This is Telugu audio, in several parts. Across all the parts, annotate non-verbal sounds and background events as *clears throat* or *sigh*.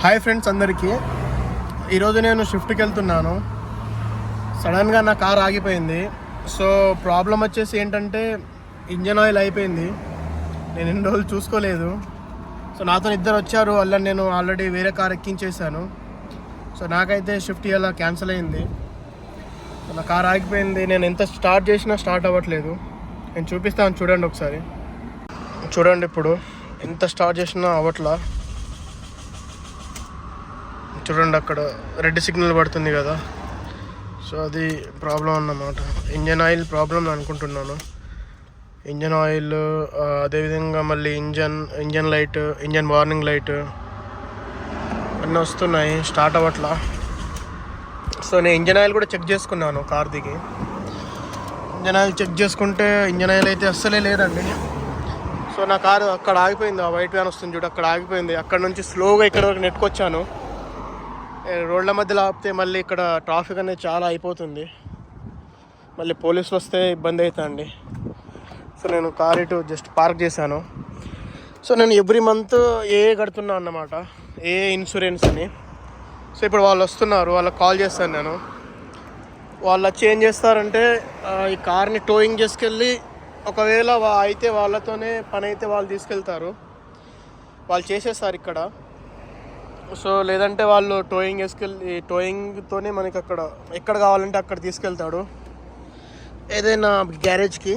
హాయ్ ఫ్రెండ్స్ అందరికీ. ఈరోజు నేను షిఫ్ట్కి వెళ్తున్నాను. సడన్గా నా కార్ ఆగిపోయింది. సో ప్రాబ్లం వచ్చేసి ఏంటంటే ఇంజన్ ఆయిల్ అయిపోయింది. నేను ఎన్ని రోజులు చూసుకోలేదు. సో నాతో ఇద్దరు వచ్చారు. అలా నేను ఆల్రెడీ వేరే కార్ ఎక్కించేసాను సో నాకైతే షిఫ్ట్ ఇలా క్యాన్సిల్ అయింది. సో నా కార్ ఆగిపోయింది. నేను ఎంత స్టార్ట్ చేసినా స్టార్ట్ అవ్వట్లేదు. నేను చూపిస్తాను. చూడండి ఒకసారి. చూడండి ఇప్పుడు. ఎంత స్టార్ట్ చేసినా అవ్వట్లా. చూడండి అక్కడ రెడ్ సిగ్నల్ పడుతుంది కదా. సో అది ప్రాబ్లం అన్నమాట. ఇంజన్ ఆయిల్ ప్రాబ్లం అనుకుంటున్నాను. ఇంజన్ ఆయిల్ అదేవిధంగా మళ్ళీ engine engine light engine warning light అన్నీ వస్తున్నాయి. స్టార్ట్ అవ్వట్లా. సో నేను ఇంజన్ ఆయిల్ కూడా చెక్ చేసుకున్నాను కార్ దిగి ఇంజన్ ఆయిల్ చెక్ చేసుకుంటే ఇంజన్ ఆయిల్ అయితే అస్సలే లేదండి. సో నా కారు అక్కడ ఆగిపోయింది. ఆ వైట్ వ్యాన్ వస్తుంది చూడు అక్కడ ఆగిపోయింది. అక్కడ నుంచి స్లోగా ఇక్కడ వరకు నెట్టుకొచ్చాను. రోడ్ల మధ్యలో ఆపితే మళ్ళీ ఇక్కడ ట్రాఫిక్ అనేది చాలా అయిపోతుంది. మళ్ళీ పోలీసులు వస్తే ఇబ్బంది అవుతుందండి సో నేను కార్ ఇటు జస్ట్ పార్క్ చేశాను. సో నేను ఎవ్రీ మంత్ ఏ కడుతున్నా అన్నమాట. ఏ ఇన్సూరెన్స్ అని. సో ఇప్పుడు వాళ్ళు వస్తున్నారు వాళ్ళకి కాల్ చేస్తాను నేను. వాళ్ళు వచ్చి ఏం చేస్తారంటే ఈ కార్ని టోయింగ్ చేసుకెళ్ళి ఒకవేళ అయితే వాళ్ళతోనే పని అయితే వాళ్ళు తీసుకెళ్తారు. వాళ్ళు చేసేస్తారు ఇక్కడ. సో లేదంటే వాళ్ళు టోయింగ్ వేసుకెళ్ళి టోయింగ్తోనే మనకి అక్కడ ఎక్కడ కావాలంటే అక్కడ తీసుకెళ్తాడు. ఏదైనా గ్యారేజ్కి.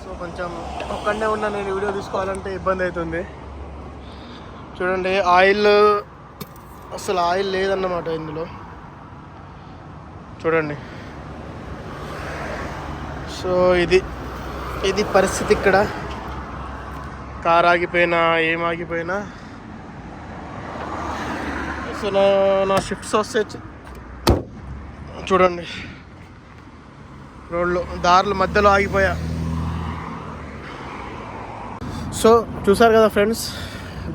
సో కొంచెం ఒక్కడనే ఉన్న నేను వీడియో తీసుకోవాలంటే ఇబ్బంది అవుతుంది. చూడండి ఆయిల్ అసలు ఆయిల్ లేదన్నమాట ఇందులో. చూడండి. సో ఇది ఇది పరిస్థితి ఇక్కడ. కార్ ఆగిపోయినా ఏం ఆగిపోయినా సో నా నా షిఫ్ట్స్ వస్తే చూడండి. రోడ్లు దారులు మధ్యలో ఆగిపోయా. సో చూసారు కదా ఫ్రెండ్స్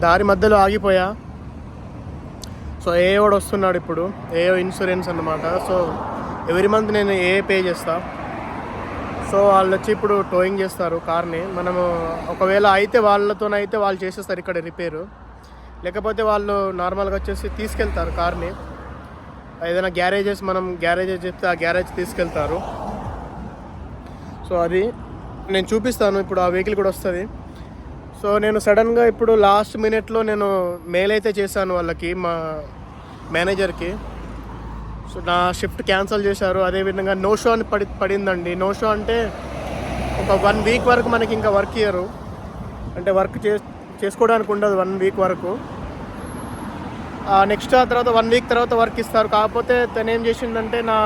దారి మధ్యలో ఆగిపోయా. సో ఏ వాడు వస్తున్నాడు ఇప్పుడు ఏ ఇన్సూరెన్స్ అన్నమాట. సో ఎవ్రీ మంత్ నేను ఏ పే చేస్తా. సో వాళ్ళు వచ్చి ఇప్పుడు టోయింగ్ చేస్తారు కార్ని. మనము ఒకవేళ అయితే వాళ్ళతోనైతే వాళ్ళు చేసేస్తారు ఇక్కడ రిపేరు. లేకపోతే వాళ్ళు నార్మల్గా వచ్చేసి తీసుకెళ్తారు కార్ని. ఏదైనా గ్యారేజెస్ మనం గ్యారేజెస్ చెప్తే ఆ గ్యారేజ్ తీసుకెళ్తారు. సో అది నేను చూపిస్తాను ఇప్పుడు ఆ వెహికల్ కూడా వస్తుంది. సో నేను సడన్గా ఇప్పుడు లాస్ట్ మినిట్లో నేను మెయిల్ అయితే చేశాను వాళ్ళకి మా మేనేజర్కి. సో నా షిఫ్ట్ క్యాన్సిల్ చేశారు అదేవిధంగా నో షో అని పడి పడిందండి. నో షో అంటే ఒక వన్ వీక్ వరకు మనకి ఇంకా వర్క్ ఇయ్యరు. అంటే వర్క్ చే చేసుకోవడానికి ఉండదు వన్ వీక్ వరకు. నెక్స్ట్ ఆ తర్వాత వన్ వీక్ తర్వాత వర్క్ ఇస్తారు. కాకపోతే తను ఏం చేసిందంటే నా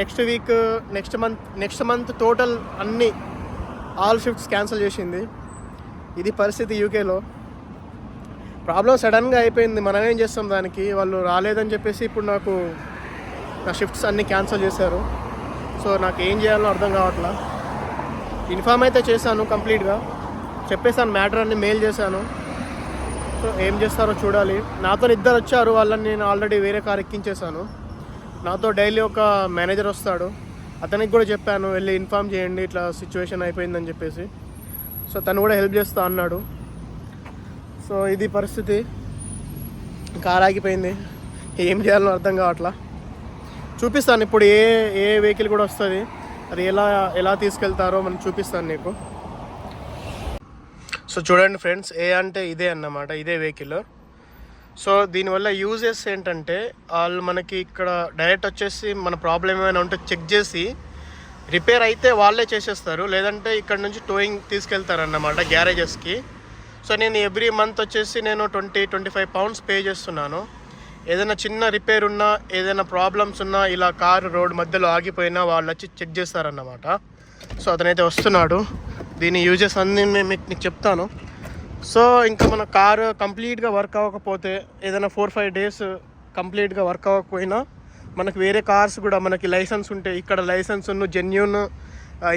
next week next month next month total అన్ని ఆల్ షిఫ్ట్స్ క్యాన్సిల్ చేసింది. ఇది పరిస్థితి యూకేలో ప్రాబ్లం సడన్గా అయిపోయింది. మనం ఏం చేస్తాం దానికి? వాళ్ళు రాలేదని చెప్పేసి ఇప్పుడు నాకు నా షిఫ్ట్స్ అన్నీ క్యాన్సిల్ చేశారు. సో నాకు ఏం చేయాలో అర్థం కావట్లా. ఇన్ఫామ్ అయితే చేశాను కంప్లీట్గా చెప్పేసాను మ్యాటర్ అన్ని మెయిల్ చేశాను. సో ఏం చేస్తారో చూడాలి. నాతో ఇద్దరు వచ్చారు వాళ్ళని నేను ఆల్రెడీ వేరే కార్ ఎక్కించేశాను. నాతో డైలీ ఒక మేనేజర్ వస్తాడు. అతనికి కూడా చెప్పాను వెళ్ళి ఇన్ఫామ్ చేయండి ఇట్లా సిచ్యువేషన్ అయిపోయిందని చెప్పేసి. సో తను కూడా హెల్ప్ చేస్తా అన్నాడు. సో ఇది పరిస్థితి. కార్ ఆగిపోయింది. ఏం చేయాలో అర్థం కావట్లా. చూపిస్తాను ఇప్పుడు ఏ ఏ వెహికల్ కూడా వస్తుంది. అది ఎలా ఎలా తీసుకెళ్తారో మనం చూపిస్తాను నీకు. సో చూడండి ఫ్రెండ్స్ ఏ అంటే ఇదే అన్నమాట ఇదే వెహికల్ సో దీనివల్ల యూజెస్ ఏంటంటే వాళ్ళు మనకి ఇక్కడ డైరెక్ట్ వచ్చేసి మన ప్రాబ్లం ఏమైనా ఉంటే చెక్ చేసి రిపేర్ అయితే వాళ్ళే చేసేస్తారు. లేదంటే ఇక్కడ నుంచి టోయింగ్ తీసుకెళ్తారు అన్నమాట గ్యారేజెస్కి సో నేను ఎవ్రీ మంత్ వచ్చేసి నేను twenty twenty five pounds pay చేస్తున్నాను. ఏదైనా చిన్న రిపేర్ ఉన్నా ఏదైనా ప్రాబ్లమ్స్ ఉన్నా ఇలా కారు రోడ్ మధ్యలో ఆగిపోయినా వాళ్ళు వచ్చి చెక్ చేస్తారన్నమాట. సో అతనైతే వస్తున్నాడు. దీని యూజెస్ అన్ని నేను మీకు నీకు చెప్తాను. సో ఇంకా మన కారు కంప్లీట్గా వర్క్ అవ్వకపోతే ఏదైనా ఫోర్ ఫైవ్ డేస్ కంప్లీట్గా వర్క్ అవ్వకపోయినా మనకి వేరే కార్స్ కూడా మనకి లైసెన్స్ ఉంటే ఇక్కడ లైసెన్స్ ఉన్న జెన్యున్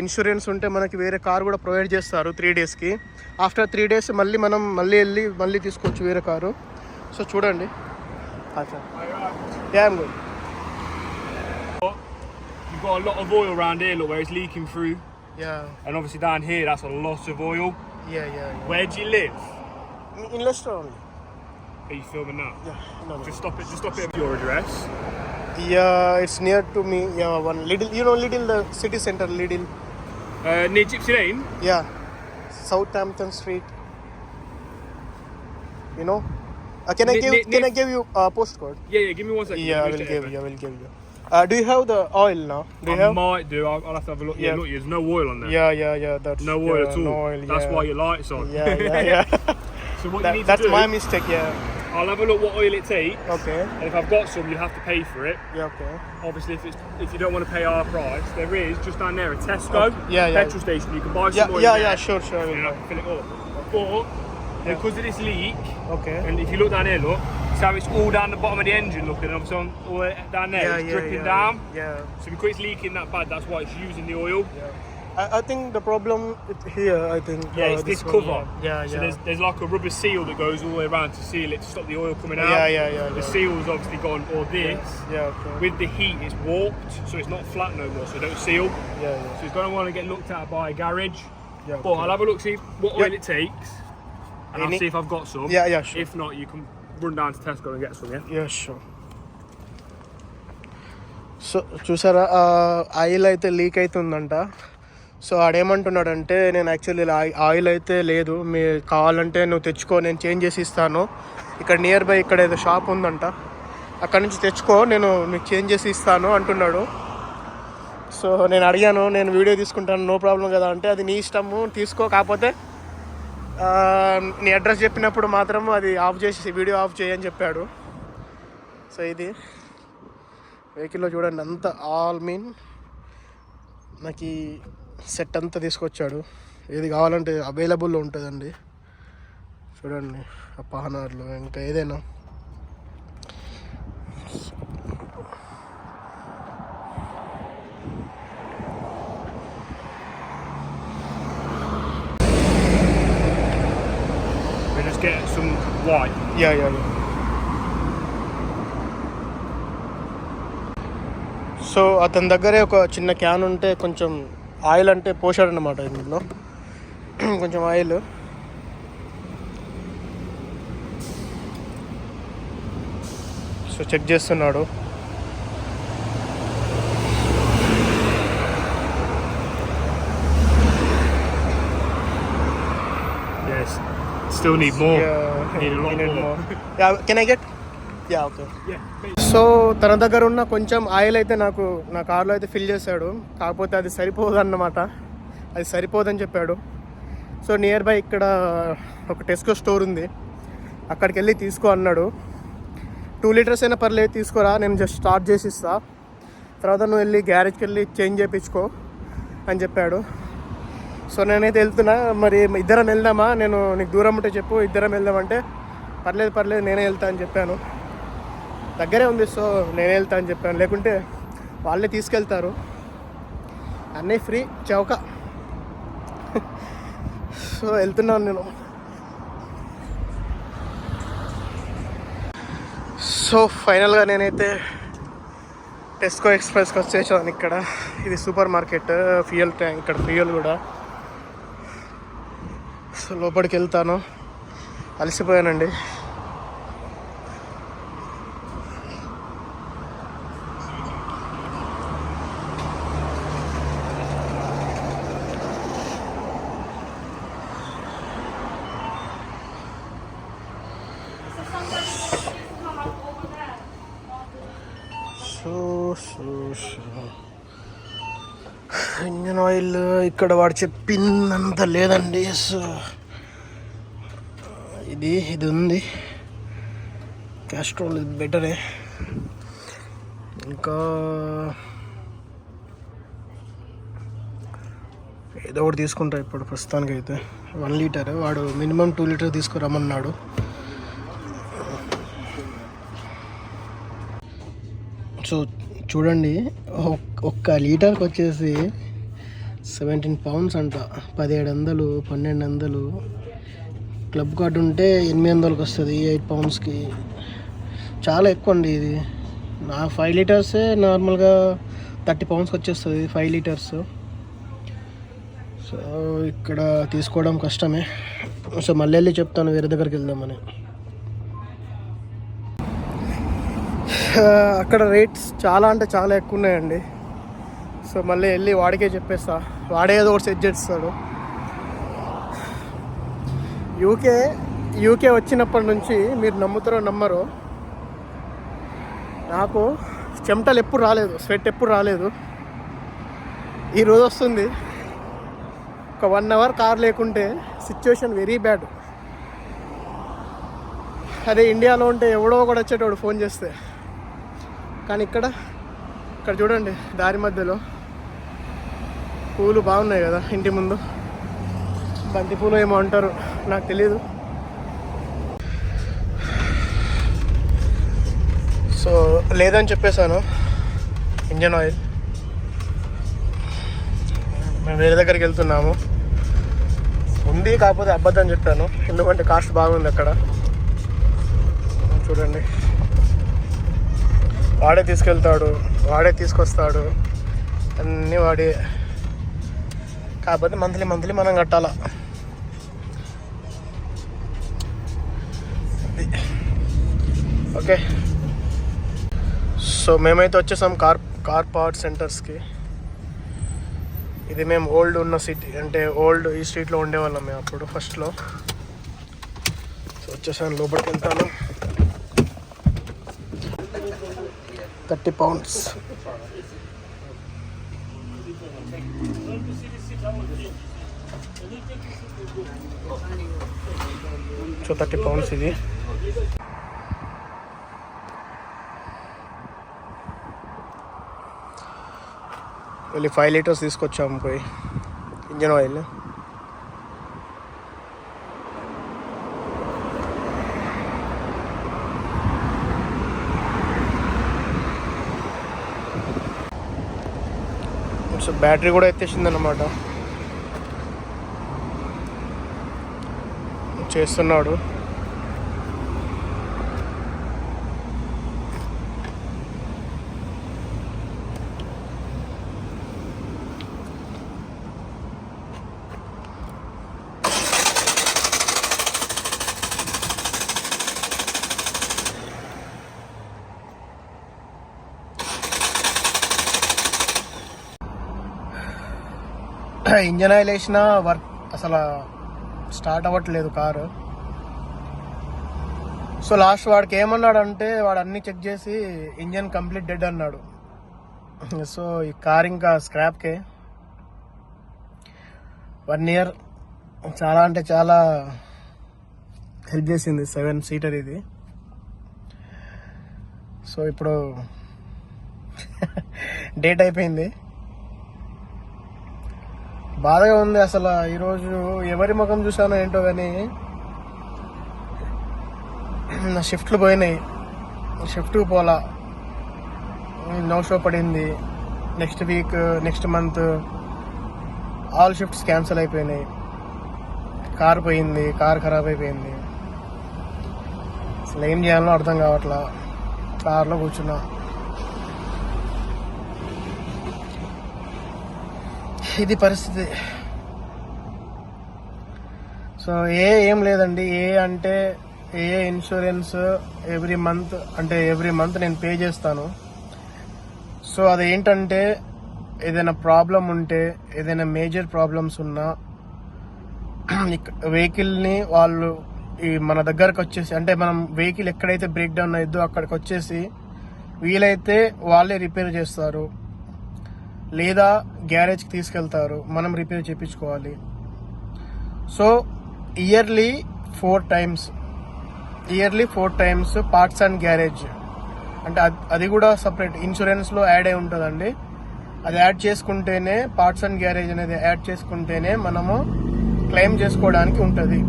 ఇన్సూరెన్స్ ఉంటే మనకి వేరే కార్ కూడా ప్రొవైడ్ చేస్తారు త్రీ డేస్కి ఆఫ్టర్ త్రీ డేస్ మళ్ళీ మనం మళ్ళీ వెళ్ళి మళ్ళీ తీసుకోవచ్చు వేరే కారు సో చూడండి. అచ్చా good You've got a lot of oil around here, look where it's leaking through. Yeah. And obviously down here, that's a lot of oil. Yeah, yeah. yeah. Where do you live? In, Leicester only. Are you filming now? Yeah. No, no. Just stop it. Just stop it. Your address? Yeah, it's near to me. Yeah, one little. You know, little the city center, little. Uh, near Gypsy Lane. Yeah. Southampton Street. You know. Uh, can, I give, can I give? can I give you a uh, postcode? Yeah, yeah. Give me one second. Yeah, I will give you. I will give you. Uh, do you have the oil now? Do you I have? might do. I'll, I'll have to have a look. Yeah, Yeah. look, there's no oil on there. Yeah, yeah, yeah. That's No oil yeah, at all. No oil. That's yeah. why your lights on. Yeah, yeah, yeah. *laughs* *laughs* So what you need that's to do, my mistake. Yeah. I'll have a look what oil it takes, Okay. and if I've got some, you have to pay for it. Yeah. Okay. Obviously, if it's if you don't want to pay our price, there is just down there a Tesco Okay. Yeah, yeah. petrol station. You can buy some Yeah, oil yeah, there, yeah. Sure, sure. I and can fill it up. But Because of this leak, Okay. and if you look down here, look, so it's all down the bottom of the engine. Looking, and obviously on, all down there, Yeah, it's yeah, dripping yeah. down. Yeah. So because it's leaking that bad, that's why it's using the oil. Yeah. I, I think the problem here, I think. Yeah, uh, it's this one, cover. Yeah, yeah. So there's, there's like a rubber seal that goes all the way around to seal it to stop the oil coming out. yeah, yeah, yeah. The yeah. seal's obviously gone, or this. Yeah, okay. With the heat, it's warped, so it's not flat no more, so it don't seal. yeah, yeah. So it's going to want to get looked at by a garage. yeah But I'll have a look, see what oil Yeah. it takes, and I'll see if I've got some. Yeah, yeah, sure. If not, you can run down to Tesco and get some, yeah? Yeah sure so చూసారా ఆయిల్ అయితే లీక్ అవుతుందంట సో ఆడేమంటున్నాడంటే నేను యాక్చువల్లీ ఆయిల్ అయితే లేదు. మీ కావాలంటే నువ్వు తెచ్చుకో నేను చేంజ్ చేసి ఇస్తాను. ఇక్కడ నియర్ బై ఇక్కడ ఏదో షాప్ ఉందంట. అక్కడ నుంచి తెచ్చుకో నేను మీకు చేంజ్ చేసి ఇస్తాను అంటున్నాడు. సో నేను అడిగాను నేను వీడియో తీసుకుంటాను నో ప్రాబ్లం కదా? అంటే అది నీ ఇష్టము తీసుకో కాకపోతే నీ అడ్రస్ చెప్పినప్పుడు మాత్రం అది ఆఫ్ చేసి వీడియో ఆఫ్ చేయని చెప్పాడు. సో ఇది. వెహికల్లో చూడండి అంత ఆల్ మీన్ నాకు ఈ సెట్ అంతా తీసుకొచ్చాడు. ఏది కావాలంటే అవైలబుల్లో ఉంటుందండి. చూడండి ఆ పహనార్లు ఇంకా ఏదైనా We just get some white. Yeah yeah yeah so అతని దగ్గరే ఒక చిన్న క్యాన్ ఉంటే కొంచెం ఆయిల్ అంటే పోషాడనమాట ఇందులో. *clears throat* కొంచెం ఆయిల్ సో చెక్ చేస్తున్నాడు. Still need more. Need a lot more. Can I get yeah okay Yeah. So తన దగ్గర ఉన్న కొంచెం ఆయిల్ అయితే నాకు నా కార్లో అయితే ఫిల్ చేశాడు. కాకపోతే అది సరిపోదు అన్నమాట అది సరిపోదని చెప్పాడు. సో నియర్ బై ఇక్కడ ఒక టెస్కో స్టోర్ ఉంది. అక్కడికి వెళ్ళి తీసుకో అన్నాడు. టూ లీటర్స్ అయినా పర్లేదు తీసుకోరా నేను జస్ట్ స్టార్ట్ చేసి ఇస్తా. తర్వాత నువ్వు వెళ్ళి గ్యారేజ్కి వెళ్ళి చేంజ్ చేయించుకో అని చెప్పాడు. సో నేనైతే వెళ్తున్నా. మరి ఇద్దరం వెళ్దామా? నేను నీకు దూరం ఉంటే చెప్పు. ఇద్దరం వెళ్దామంటే పర్లేదు పర్లేదు నేనే వెళ్తా అని చెప్పాను. దగ్గరే ఉంది సో నేనే వెళ్తా అని చెప్పాను. లేకుంటే వాళ్ళే తీసుకెళ్తారు. అన్నీ ఫ్రీ చౌక. సో వెళ్తున్నాను నేను. సో ఫైనల్గా నేనైతే టెస్కో ఎక్స్ప్రెస్కి వచ్చేసాను ఇక్కడ. ఇది సూపర్ మార్కెట్ ఫ్యూయల్ ట్యాంక్ ఇక్కడ ఫ్యూయల్ కూడా. సో లోపలికి వెళ్తాను. అలసిపోయానండి so so so engine oil ఇక్కడ వాడు చెప్పిందంత లేదండి సో ఇది ఇది ఉంది. క్యాస్ట్రోల్ ఇది బెటరే ఇంకా ఏదో ఒకటి తీసుకుంటా ఇప్పుడు ప్రస్తుతానికి అయితే వన్ లీటర్ వాడు మినిమం టూ లీటర్ తీసుకురమ్మన్నాడు. సో చూడండి ఒక్క లీటర్కి వచ్చేసి సెవెంటీన్ పౌండ్స్ అంట. పదిహేడు వందలు పన్నెండు వందలు. క్లబ్ కార్డు ఉంటే ఎనిమిది వందలకి వస్తుంది ఎయిట్ పౌండ్స్కి చాలా ఎక్కువ అండి ఇది. నా ఫైవ్ లీటర్సే నార్మల్గా థర్టీ పౌండ్స్కి వచ్చేస్తుంది ఫైవ్ లీటర్స్ సో ఇక్కడ తీసుకోవడం కష్టమే. సో మళ్ళీ వెళ్ళి చెప్తాను వేరే దగ్గరికి వెళ్దామని. *laughs* అక్కడ రేట్స్ చాలా అంటే చాలా ఎక్కువ ఉన్నాయండి. సో మళ్ళీ వెళ్ళి వాడికే చెప్పేస్తా. వాడే ఏదో ఒకటి సెట్ చేస్తాడు. యూకే యూకే వచ్చినప్పటి నుంచి మీరు నమ్ముతారో నమ్మరో నాకు చెమటలు ఎప్పుడు రాలేదు స్వెట్ ఎప్పుడు రాలేదు. ఈరోజు వస్తుంది. ఒక వన్ అవర్ కార్ లేకుంటే సిచ్యువేషన్ వెరీ బ్యాడ్. అదే ఇండియాలో ఉంటే ఎవడో కూడా వచ్చేటోడు ఫోన్ చేస్తే. కానీ ఇక్కడ ఇక్కడ చూడండి దారి మధ్యలో. పూలు బాగున్నాయి కదా ఇంటి ముందు. బంతి పూలు ఏమో అంటారు నాకు తెలీదు. సో లేదని చెప్పేశాను ఇంజన్ ఆయిల్. మేము వేరే దగ్గరికి వెళ్తున్నాము. ఉంది కాకపోతే అబద్ధం చెప్పాను ఎందుకంటే కాస్ట్ బాగుంది అక్కడ. చూడండి. వాడే తీసుకెళ్తాడు వాడే తీసుకొస్తాడు అన్నీ వాడే. కాకపోతే మంత్లీ మంత్లీ మనం కట్టాలా? ఓకే. సో మేమైతే వచ్చేసాం కార్ కార్ పార్ట్ సెంటర్స్కి. ఇది మేము ఓల్డ్ ఉన్న సిటీ అంటే ఓల్డ్ ఈ స్ట్రీట్లో ఉండేవాళ్ళం మేము అప్పుడు ఫస్ట్లో. సో వచ్చేసాను లోపలికి వెళ్తాను. Thirty pounds. So thirty pounds ఇది వెళ్ళి ఫైవ్ లీటర్స్ తీసుకొచ్చాము పోయి ఇంజన్ ఆయిల్ సో బ్యాటరీ కూడా ఎత్తేసింది అనమాట చేస్తున్నాడు. ఇంజన్ ఆయిల్ వేసిన వర్క్ అసలు స్టార్ట్ అవ్వట్లేదు కారు. సో లాస్ట్ వాడికి ఏమన్నాడు అంటే వాడు అన్ని చెక్ చేసి ఇంజన్ కంప్లీట్ డెడ్ అన్నాడు. సో ఈ కార్ ఇంకా స్క్రాప్కే. వన్ ఇయర్ చాలా అంటే చాలా హెల్ప్ చేసింది సెవెన్ సీటర్ ఇది. సో ఇప్పుడు *laughs* డేట్ అయిపోయింది. బాధగా ఉంది అసలు. ఈరోజు ఎవరి ముఖం చూసానో ఏంటో కానీ నా షిఫ్ట్లు పోయినాయి. షిఫ్ట్కి పోలా. నో షో పడింది. Next week next month all shifts cancel అయిపోయినాయి. కార్ పోయింది కార్ ఖరాబ్ అయిపోయింది. అసలు ఏం చేయాలో అర్థం కావట్లా. కార్లో కూర్చున్నా. ఇది పరిస్థితి. సో ఏ ఏం లేదండి. ఏ అంటే ఏ ఇన్సూరెన్స్ ఎవ్రీ మంత్ అంటే ఎవ్రీ మంత్ నేను పే చేస్తాను. సో అది ఏంటంటే ఏదైనా ప్రాబ్లం ఉంటే ఏదైనా మేజర్ ప్రాబ్లమ్స్ ఉన్నా వెహికల్ని వాళ్ళు ఈ మన దగ్గరకు వచ్చేసి అంటే మనం వెహికల్ ఎక్కడైతే బ్రేక్ డౌన్ అయిద్దో అక్కడికి వచ్చేసి వీలైతే వాళ్ళే రిపేర్ చేస్తారు. లేదా గ్యారేజ్కి తీసుకెళ్తారు. మనం రిపేర్ చేయించుకోవాలి. So yearly four times. Yearly four times parts and garage. అంటే అది కూడా సపరేట్. ఇన్సూరెన్స్లో యాడ్ అయి ఉంటుందండి. అది యాడ్ చేసుకుంటేనే పార్ట్స్ అండ్ గ్యారేజ్ అనేది యాడ్ చేసుకుంటేనే మనము క్లెయిమ్ చేసుకోవడానికి ఉంటుంది.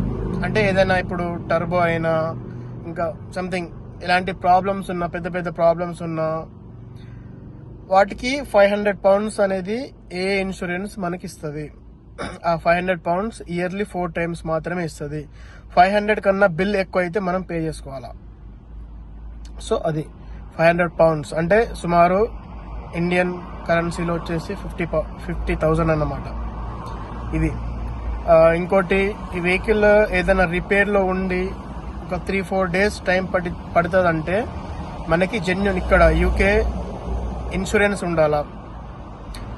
అంటే ఏదైనా ఇప్పుడు టర్బో అయినా ఇంకా సంథింగ్ ఇలాంటి ప్రాబ్లమ్స్ ఉన్న పెద్ద పెద్ద ప్రాబ్లమ్స్ ఉన్నా వాటికి ఫైవ్ హండ్రెడ్ పౌండ్స్ అనేది ఏ ఇన్సూరెన్స్ మనకి ఇస్తుంది ఆ five hundred pounds yearly four times మాత్రమే ఇస్తుంది. ఫైవ్ హండ్రెడ్ కన్నా బిల్ ఎక్కువ అయితే మనం పే చేసుకోవాలా? సో అది. Five hundred pounds. అంటే సుమారు ఇండియన్ కరెన్సీలో వచ్చేసి ఫిఫ్టీ ఫిఫ్టీ థౌజండ్ అన్నమాట. ఇది. ఇంకోటి ఈ వెహికల్ ఏదైనా రిపేర్లో ఉండి ఒక త్రీ ఫోర్ డేస్ టైం పడి పడుతుందంటే మనకి జెన్యున్ ఇక్కడ యూకే ఇన్సూరెన్స్ ఉండాలా?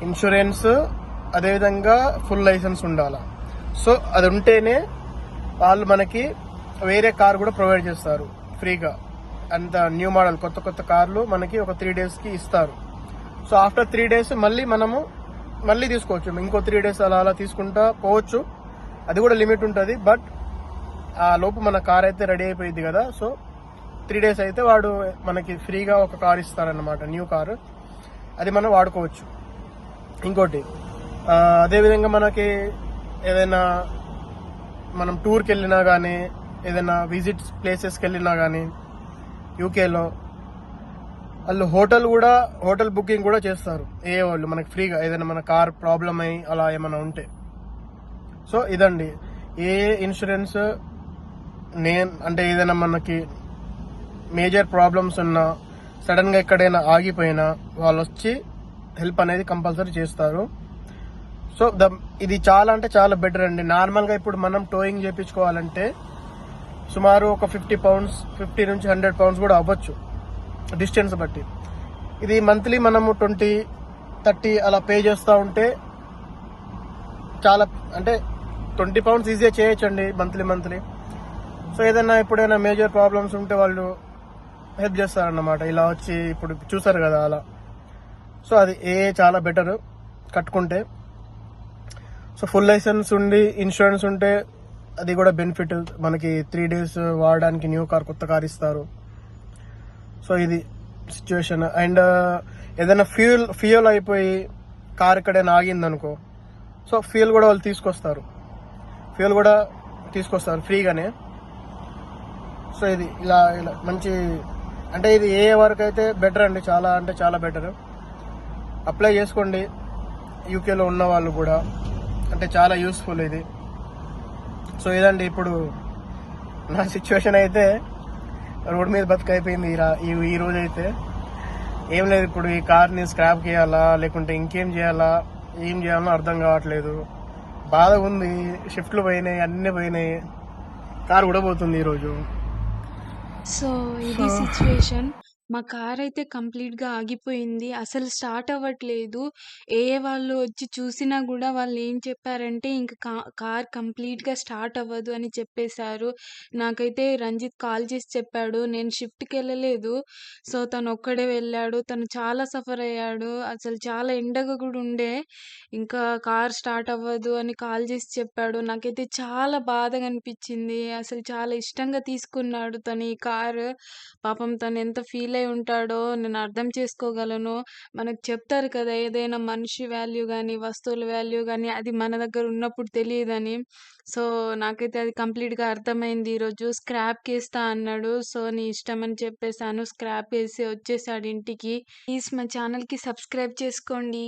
ఇన్సూరెన్స్ అదేవిధంగా ఫుల్ లైసెన్స్ ఉండాలా? సో అది ఉంటేనే వాళ్ళు మనకి వేరే కార్ కూడా ప్రొవైడ్ చేస్తారు ఫ్రీగా. అంత న్యూ మోడల్ కొత్త కొత్త కార్లు మనకి ఒక త్రీ డేస్కి ఇస్తారు. సో ఆఫ్టర్ త్రీ డేస్ మళ్ళీ మనము మళ్ళీ తీసుకోవచ్చు. ఇంకో త్రీ డేస్ అలా అలా తీసుకుంటా పోవచ్చు. అది కూడా లిమిట్ ఉంటుంది. బట్ ఆ లోపు మన కార్ అయితే రెడీ అయిపోయింది కదా. సో త్రీ డేస్ అయితే వాడు మనకి ఫ్రీగా ఒక కార్ ఇస్తారన్నమాట. New car. అది మనం వాడుకోవచ్చు. ఇంకోటి అదేవిధంగా మనకి ఏదైనా మనం టూర్కి వెళ్ళినా కానీ ఏదైనా విజిట్ ప్లేసెస్కి వెళ్ళినా కానీ యూకేలో వాళ్ళు హోటల్ కూడా హోటల్ బుకింగ్ కూడా చేస్తారు. ఏ వాళ్ళు మనకి ఫ్రీగా ఏదైనా మన కార్ ప్రాబ్లం అయ్యి అలా ఏమైనా ఉంటే. సో ఇదండి. ఏ ఇన్సూరెన్స్ నేను అంటే ఏదైనా మనకి మేజర్ ప్రాబ్లమ్స్ ఉన్నా సడన్గా ఎక్కడైనా ఆగిపోయినా వాళ్ళు వచ్చి హెల్ప్ అనేది కంపల్సరీ చేస్తారు. సో ద ఇది చాలా అంటే చాలా బెటర్ అండి. నార్మల్గా ఇప్పుడు మనం టోయింగ్ చేయించుకోవాలంటే సుమారు ఒక ఫిఫ్టీ పౌండ్స్ ఫిఫ్టీ నుంచి హండ్రెడ్ పౌండ్స్ కూడా అవ్వచ్చు డిస్టెన్స్ బట్టి. ఇది మంత్లీ మనము ట్వంటీ థర్టీ అలా పే చేస్తూ ఉంటే చాలా అంటే ట్వంటీ పౌండ్స్ ఈజీగా చేయొచ్చండి మంత్లీ మంత్లీ. సో ఏదైనా ఎప్పుడైనా మేజర్ ప్రాబ్లమ్స్ ఉంటే వాళ్ళు హెల్ప్ చేస్తారన్నమాట. ఇలా వచ్చి ఇప్పుడు చూసారు కదా అలా. సో అది ఏ చాలా బెటర్ కట్టుకుంటే. సో ఫుల్ లైసెన్స్ ఉండి ఇన్సూరెన్స్ ఉంటే అది కూడా బెనిఫిట్. మనకి త్రీ డేస్ వాడడానికి న్యూ కార్ కొత్త కార్ ఇస్తారు. సో ఇది సిచ్యువేషన్. అండ్ ఏదైనా ఫ్యూల్ ఫ్యూల్ అయిపోయి కార్ ఎక్కడైనా ఆగిందనుకో సో ఫ్యూల్ కూడా వాళ్ళు తీసుకొస్తారు. ఫ్యూల్ కూడా తీసుకొస్తారు ఫ్రీగానే. సో ఇది ఇలా ఇలా మంచి అంటే ఇది ఏ వరకు అయితే బెటర్ అండి చాలా అంటే చాలా బెటర్ అప్లై చేసుకోండి యూకేలో ఉన్న వాళ్ళు కూడా. అంటే చాలా యూస్ఫుల్ ఇది. సో ఇదండి ఇప్పుడు నా సిచ్యువేషన్ అయితే. రోడ్ మీద బతుకైపోయింది ఈ ఈ ఈ రోజు అయితే. ఏం లేదు ఇప్పుడు ఈ కార్ని స్క్రాప్ చేయాలా లేకుంటే ఇంకేం చేయాలా ఏం చేయాలో అర్థం కావట్లేదు. బాధ ఉంది షిఫ్ట్లు పోయినాయి అన్నీ పోయినాయి. కార్ కూడా పోతుంది ఈరోజు సో ఇది సో సిచ్యువేషన్ మా కార్ అయితే కంప్లీట్గా ఆగిపోయింది. అసలు స్టార్ట్ అవ్వట్లేదు. ఏ వాళ్ళు వచ్చి చూసినా కూడా వాళ్ళు ఏం చెప్పారంటే ఇంకా కా- కార్ కంప్లీట్గా స్టార్ట్ అవ్వదు అని చెప్పేశారు. నాకైతే రంజిత్ కాల్ చేసి చెప్పాడు. నేను షిఫ్ట్కి వెళ్ళలేదు. సో తను ఒక్కడే వెళ్ళాడు. తను చాలా సఫర్ అయ్యాడు. అసలు చాలా ఎండగా కూడా ఉండే. ఇంకా కార్ స్టార్ట్ అవ్వదు అని కాల్ చేసి చెప్పాడు. నాకైతే చాలా బాధగా అనిపించింది. అసలు చాలా ఇష్టంగా తీసుకున్నాడు తను ఈ కార్. పాపం తను ఎంత ఫీల్ అయి ఉంటాడో నేను అర్థం చేసుకోగలను. మనకు చెప్తారు కదా ఏదైనా మనిషి వాల్యూ కానీ వస్తువుల వాల్యూ కానీ అది మన దగ్గర ఉన్నప్పుడు తెలియదని. సో నాకైతే అది కంప్లీట్గా అర్థమైంది. ఈరోజు స్క్రాప్ కేస్తా అన్నాడు. సో నీ ఇష్టం అని చెప్పేసాను స్క్రాప్ వేసి వచ్చేసాడు ఇంటికి. ప్లీజ్ మా ఛానల్కి సబ్స్క్రైబ్ చేసుకోండి.